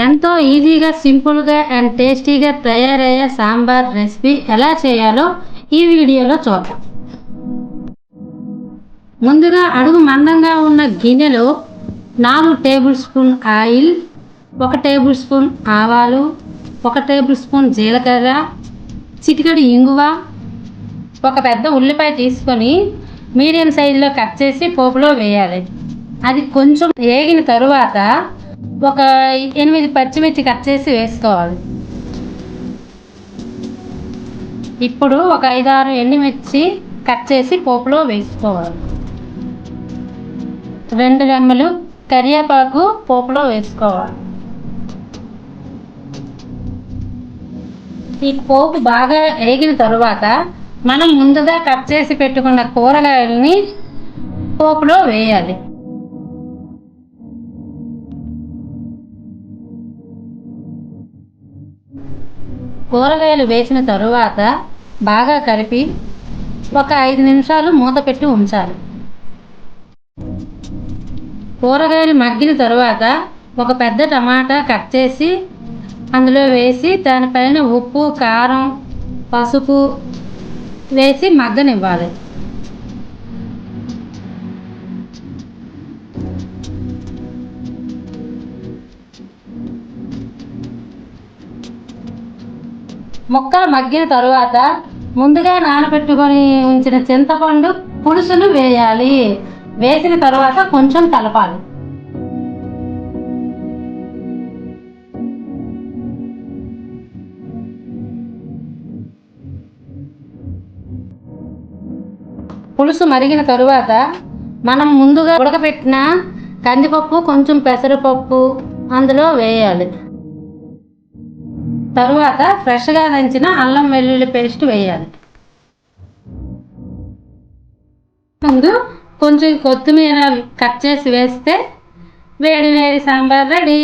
ఎంతో ఈజీగా సింపుల్గా అండ్ టేస్టీగా తయారయ్యే సాంబార్ రెసిపీ ఎలా చేయాలో ఈ వీడియోలో చూద్దాం. ముందుగా అడుగు మందంగా ఉన్న గిన్నెలో నాలుగు టేబుల్ స్పూన్ ఆయిల్ ఒక టేబుల్ స్పూన్ ఆవాలు ఒక టేబుల్ స్పూన్ జీలకర్ర చిటికడి ఇంగువ ఒక పెద్ద ఉల్లిపాయ తీసుకొని మీడియం సైజులో కట్ చేసి పోపులో వేయాలి. అది కొంచెం వేగిన తరువాత ఒక ఎనిమిది పచ్చిమిర్చి కట్ చేసి వేసుకోవాలి. ఇప్పుడు ఒక ఐదారు ఎండుమిర్చి కట్ చేసి పోపులో వేసుకోవాలి. రెండు రెమ్మలు కరివేపాకు పోపులో వేసుకోవాలి. ఈ పోపు బాగా వేగిన తరువాత మనం ముందుగా కట్ చేసి పెట్టుకున్న కూరగాయలని పోపులో వేయాలి. కూరగాయలు వేసిన తరువాత బాగా కలిపి ఒక ఐదు నిమిషాలు మూత పెట్టి ఉంచాలి. కూరగాయలు మగ్గిన తరువాత ఒక పెద్ద టమాటా కట్ చేసి అందులో వేసి దానిపైన ఉప్పు కారం పసుపు వేసి మగ్గనివ్వాలి. ముక్కలు మగ్గిన తరువాత ముందుగా నానబెట్టుకొని ఉంచిన చింతపండు పులుసును వేయాలి. వేసిన తర్వాత కొంచెం కలపాలి. పులుసు మరిగిన తరువాత మనం ముందుగా ఉడకపెట్టిన కందిపప్పు కొంచెం పెసరపప్పు అందులో వేయాలి. తరువాత ఫ్రెష్గా దంచిన అల్లం వెల్లుల్లి పేస్ట్ వేయాలి. ముందు కొంచెం కొత్తిమీర కట్ చేసి వేస్తే వేడి వేడి సాంబార్ రెడీ.